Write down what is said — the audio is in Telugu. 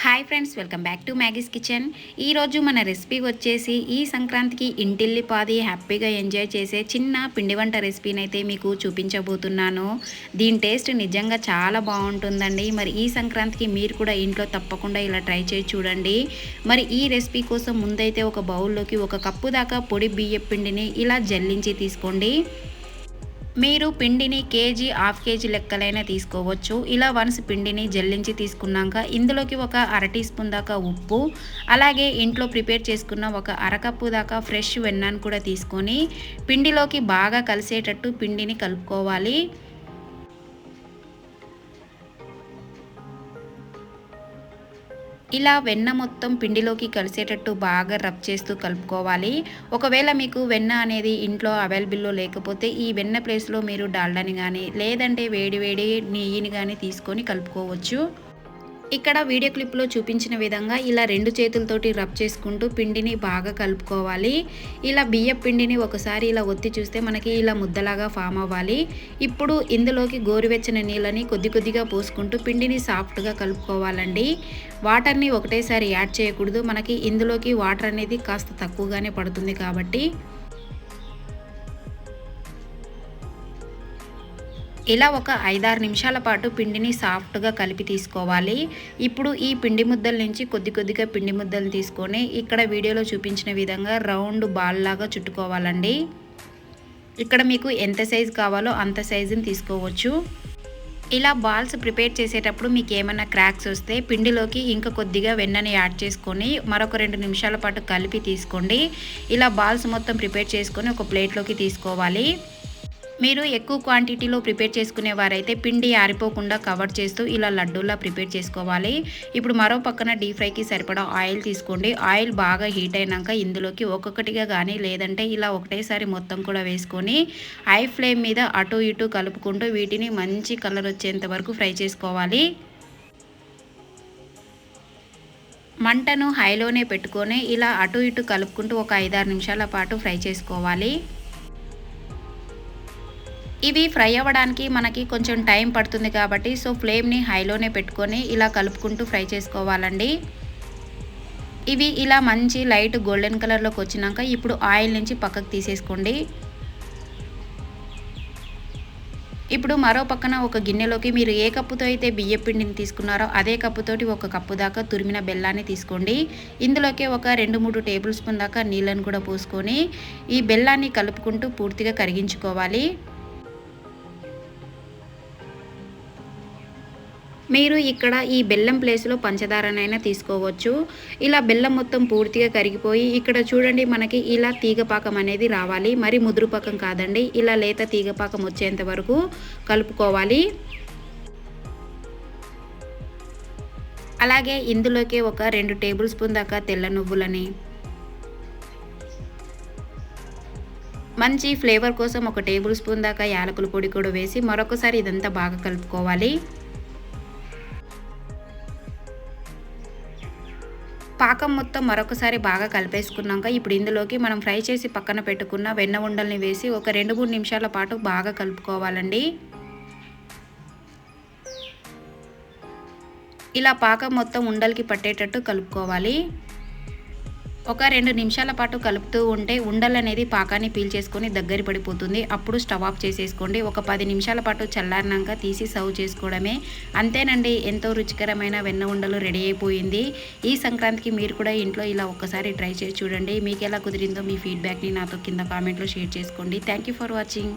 Hi friends welcome back to Maggie's kitchen ఈరోజు మన రెసిపీ వచ్చేసి ఈ సంక్రాంతికి ఇంటిల్లి పాది హ్యాపీగా ఎంజాయ్ చేసే చిన్న పిండి వంట రెసిపీని అయితే మీకు చూపించబోతున్నాను. దీని టేస్ట్ నిజంగా చాలా బాగుంటుందండి. మరి ఈ సంక్రాంతికి మీరు కూడా ఇంట్లో తప్పకుండా ఇలా ట్రై చేసి చూడండి. మరి ఈ రెసిపీ కోసం ముందైతే ఒక బౌల్లోకి ఒక కప్పు దాకా పొడి బియ్య పిండిని ఇలా జల్లించి తీసుకోండి. మీరు పిండిని కేజీ హాఫ్ కేజీ లెక్కలైనా తీసుకోవచ్చు. ఇలా వన్స్ పిండిని జల్లించి తీసుకున్నాక ఇందులోకి ఒక అర టీ స్పూన్ దాకా ఉప్పు అలాగే ఇంట్లో ప్రిపేర్ చేసుకున్న ఒక అరకప్పు దాకా ఫ్రెష్ వెన్నను కూడా తీసుకొని పిండిలోకి బాగా కలిసేటట్టు పిండిని కలుపుకోవాలి. ఇలా వెన్న మొత్తం పిండిలోకి కలిసేటట్టు బాగా రబ్ చేస్తూ కలుపుకోవాలి. ఒకవేళ మీకు వెన్న అనేది ఇంట్లో అవైలబుల్లో లేకపోతే ఈ వెన్న ప్లేస్లో మీరు డాల్డాని కానీ లేదంటే వేడి వేడి నెయ్యిని కానీ తీసుకొని కలుపుకోవచ్చు. ఇక్కడ వీడియో క్లిప్లో చూపించిన విధంగా ఇలా రెండు చేతులతోటి రబ్ చేసుకుంటూ పిండిని బాగా కలుపుకోవాలి. ఇలా బియ్యం పిండిని ఒకసారి ఇలా ఒత్తి చూస్తే మనకి ఇలా ముద్దలాగా ఫామ్ అవ్వాలి. ఇప్పుడు ఇందులోకి గోరువెచ్చని నీళ్ళని కొద్ది కొద్దిగా పోసుకుంటూ పిండిని సాఫ్ట్గా కలుపుకోవాలండి. వాటర్ని ఒకటేసారి యాడ్ చేయకూడదు. మనకి ఇందులోకి వాటర్ అనేది కాస్త తక్కువగానే పడుతుంది కాబట్టి ఇలా ఒక ఐదారు నిమిషాల పాటు పిండిని సాఫ్ట్గా కలిపి తీసుకోవాలి. ఇప్పుడు ఈ పిండి ముద్దల నుంచి కొద్ది కొద్దిగా పిండి ముద్దలు తీసుకొని ఇక్కడ వీడియోలో చూపించిన విధంగా రౌండ్ బాల్ లాగా చుట్టుకోవాలండి. ఇక్కడ మీకు ఎంత సైజు కావాలో అంత సైజుని తీసుకోవచ్చు. ఇలా బాల్స్ ప్రిపేర్ చేసేటప్పుడు మీకు ఏమైనా క్రాక్స్ వస్తే పిండిలోకి ఇంకా కొద్దిగా వెన్నని యాడ్ చేసుకొని మరొక రెండు నిమిషాల పాటు కలిపి తీసుకోండి. ఇలా బాల్స్ మొత్తం ప్రిపేర్ చేసుకొని ఒక ప్లేట్లోకి తీసుకోవాలి. మీరు ఎక్కువ క్వాంటిటీలో ప్రిపేర్ చేసుకునే వారైతే పిండి ఆరిపోకుండా కవర్ చేస్తూ ఇలా లడ్డూలా ప్రిపేర్ చేసుకోవాలి. ఇప్పుడు మరో పక్కన డీప్ ఫ్రైకి సరిపడా ఆయిల్ తీసుకోండి. ఆయిల్ బాగా హీట్ అయినాక ఇందులోకి ఒక్కొక్కటిగా కానీ లేదంటే ఇలా ఒకటేసారి మొత్తం కూడా వేసుకొని హై ఫ్లేమ్ మీద అటు ఇటు కలుపుకుంటూ వీటిని మంచి కలర్ వచ్చేంత వరకు ఫ్రై చేసుకోవాలి. మంటను హైలోనే పెట్టుకొని ఇలా అటు ఇటు కలుపుకుంటూ ఒక ఐదారు నిమిషాల పాటు ఫ్రై చేసుకోవాలి. ఇవి ఫ్రై అవ్వడానికి మనకి కొంచెం టైం పడుతుంది కాబట్టి సో ఫ్లేమ్ని హైలోనే పెట్టుకొని ఇలా కలుపుకుంటూ ఫ్రై చేసుకోవాలండి. ఇవి ఇలా మంచి లైట్ గోల్డెన్ కలర్లోకి వచ్చినాక ఇప్పుడు ఆయిల్ నుంచి పక్కకు తీసేసుకోండి. ఇప్పుడు మరో పక్కన ఒక గిన్నెలోకి మీరు ఏ కప్పుతో అయితే బియ్య పిండిని తీసుకున్నారో అదే కప్పుతోటి ఒక కప్పు దాకా తురిమిన బెల్లాన్ని తీసుకోండి. ఇందులోకి ఒక రెండు మూడు టేబుల్ స్పూన్ దాకా నీళ్ళను కూడా పోసుకొని ఈ బెల్లాన్ని కలుపుకుంటూ పూర్తిగా కరిగించుకోవాలి. మీరు ఇక్కడ ఈ బెల్లం ప్లేస్లో పంచదారనైనా తీసుకోవచ్చు. ఇలా బెల్లం మొత్తం పూర్తిగా కరిగిపోయి ఇక్కడ చూడండి మనకి ఇలా తీగపాకం అనేది రావాలి. మరి ముదురుపాకం కాదండి. ఇలా లేత తీగపాకం వచ్చేంత వరకు కలుపుకోవాలి. అలాగే ఇందులోకి ఒక రెండు టేబుల్ స్పూన్ దాకా తెల్ల నువ్వులని మంచి ఫ్లేవర్ కోసం ఒక టేబుల్ స్పూన్ దాకా యాలకుల పొడి కూడా వేసి మరొకసారి ఇదంతా బాగా కలుపుకోవాలి. పాకం మొత్తం మరొకసారి బాగా కలిపేసుకున్నాక ఇప్పుడు ఇందులోకి మనం ఫ్రై చేసి పక్కన పెట్టుకున్న వెన్న ఉండల్ని వేసి ఒక రెండు మూడు నిమిషాల పాటు బాగా కలుపుకోవాలండి. ఇలా పాకం మొత్తం ఉండలకి పట్టేటట్టు కలుపుకోవాలి. ఒక రెండు నిమిషాల పాటు కలుపుతూ ఉంటే ఉండలు అనేది పాకాన్ని పీల్చేసుకొని దగ్గర పడిపోతుంది. అప్పుడు స్టవ్ ఆఫ్ చేసేసుకోండి. ఒక పది నిమిషాల పాటు చల్లారినాక తీసి సర్వ్ చేసుకోవడమే. అంతేనండి ఎంతో రుచికరమైన వెన్న ఉండలు రెడీ అయిపోయింది. ఈ సంక్రాంతికి మీరు కూడా ఇంట్లో ఇలా ఒక్కసారి ట్రై చేసి చూడండి. మీకు ఎలా కుదిరిందో మీ ఫీడ్బ్యాక్ని నాతో కింద కామెంట్లో షేర్ చేసుకోండి. Thank for watching.